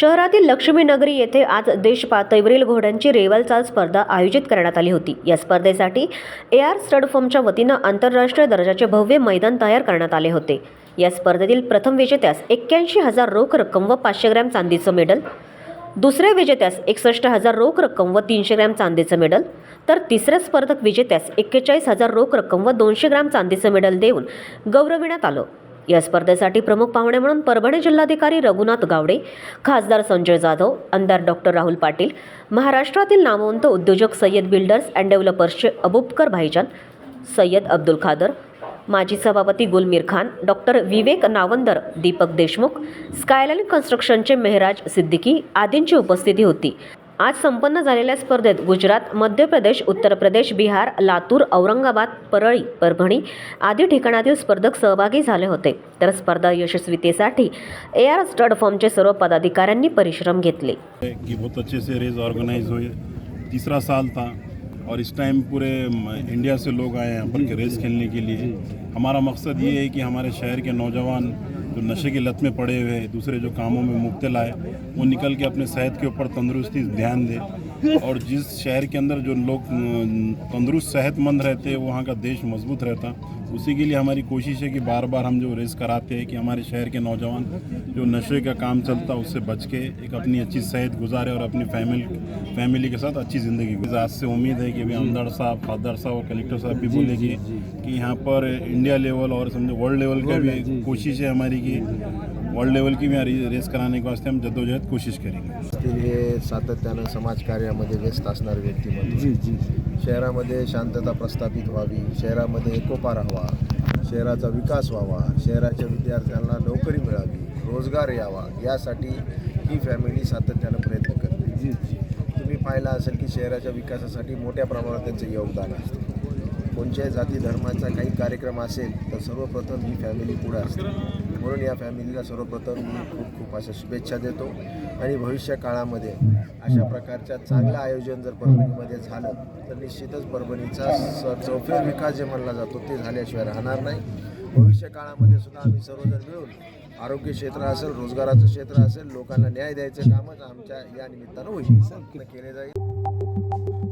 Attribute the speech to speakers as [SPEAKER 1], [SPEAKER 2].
[SPEAKER 1] शहरातील लक्ष्मीनगरी येथे आज देशपातळीवरील घोड्यांची रेवलचाल स्पर्धा आयोजित करण्यात आली होती. या स्पर्धेसाठी ए आर स्टड फर्मच्या वतीनं आंतरराष्ट्रीय दर्जाचे भव्य मैदान तयार करण्यात आले होते. या स्पर्धेतील प्रथम विजेत्यास एक्क्याऐंशी हजार रोख रक्कम व पाचशे ग्रॅम चांदीचं मेडल दुसऱ्या विजेत्यास एकसष्ट हजार रोख रक्कम व तीनशे ग्रॅम चांदीचं मेडल तर तिसऱ्या स्पर्धक विजेत्यास एक्केचाळीस हजार रोख रक्कम व दोनशे ग्रॅम चांदीचं मेडल देऊन गौरविण्यात आलं. या स्पर्धेसाठी प्रमुख पाहुणे म्हणून परभणी जिल्हाधिकारी रघुनाथ गावडे खासदार संजय जाधव आमदार डॉक्टर राहुल पाटील महाराष्ट्रातील नामवंत उद्योजक सय्यद बिल्डर्स अँड डेव्हलपर्सचे अबुबकर भाईजान सय्यद अब्दुल खादर माजी सभापती गुलमीर खान डॉक्टर विवेक नावंदर दीपक देशमुख स्कायलाईन कन्स्ट्रक्शनचे मेहराज सिद्दीकी आदींची उपस्थिती होती. आज संपन्न झालेल्या स्पर्धेत गुजरात मध्य प्रदेश उत्तर प्रदेश बिहार लातूर औरंगाबाद परळी परभणी आदी ठिकाणातील स्पर्धक सहभागी झाले होते. तर स्पर्धा यशस्वीतेसाठी ए आर स्टड फॉर्मचे सर्व पदाधिकाऱ्यांनी परिश्रम घेतले.
[SPEAKER 2] बहुत अच्छे से रेस ऑर्गेनाइज हुए तीसरा साल था और इस टाइम पूरे इंडिया से लोग आए हैं अपन के रेस खेलने के लिए। हमारा मकसद ये है कि हमारे शहर के नौजवान जो नशे की लत में पड़े हुए दूसरे जो कामों में मुबतला है वो निकल के अपने सेहत के ऊपर तंदुरुस्ती ध्यान दे। और जिस शहर के अंदर जो लोग तंदुरुस्त सेहतमंद रहते हैं वहाँ का देश मज़बूत रहता उसी के लिए हमारी कोशिश है कि बार बार हम जो रेस कराते हैं कि हमारे शहर के नौजवान जो नशे का काम चलता है उससे बच के एक अपनी अच्छी सेहत गुजारे और अपनी फैमिली फैमिली के साथ अच्छी ज़िंदगी गुजारे। आज से उम्मीद है कि अभी आमदार साहब फादर साहब और कलेक्टर साहब भी बोलेंगे कि यहाँ पर इंडिया लेवल और समझो वर्ल्ड लेवल का भी कोशिश है हमारी कि वर्ल्ड लेवल की भी रेस कराने के वास्ते हम जद्दोजहद कोशिश करेंगे।
[SPEAKER 3] हे सातत्यानं समाजकार्यामध्ये व्यस्त असणारे व्यक्तिमत्व. शहरामध्ये शांतता प्रस्थापित व्हावी शहरामध्ये एकोपा राहावा शहराचा विकास व्हावा शहराच्या विद्यार्थ्यांना नोकरी मिळावी रोजगार यावा यासाठी ही फॅमिली सातत्यानं प्रयत्न करते. तुम्ही पाहिलं असेल की शहराच्या विकासासाठी मोठ्या प्रमाणात त्यांचं योगदान असते. कोणत्याही जाती धर्माचा काही कार्यक्रम असेल तर सर्वप्रथम ही फॅमिली पुढे असते. म्हणून या फॅमिलीला सर्वप्रथम मी खूप खूप अशा शुभेच्छा देतो. आणि भविष्य काळामध्ये अशा प्रकारच्या चांगलं आयोजन जर परभणीमध्ये झालं तर निश्चितच परभणीचा स चौफेर विकास जे म्हणला जातो ते झाल्याशिवाय राहणार नाही. भविष्य काळामध्ये सुद्धा आम्ही सर्वजण मिळून आरोग्य क्षेत्र असेल रोजगाराचं क्षेत्र असेल लोकांना न्याय द्यायचं कामच आमच्या या निमित्तानं होईल. केले जाईल.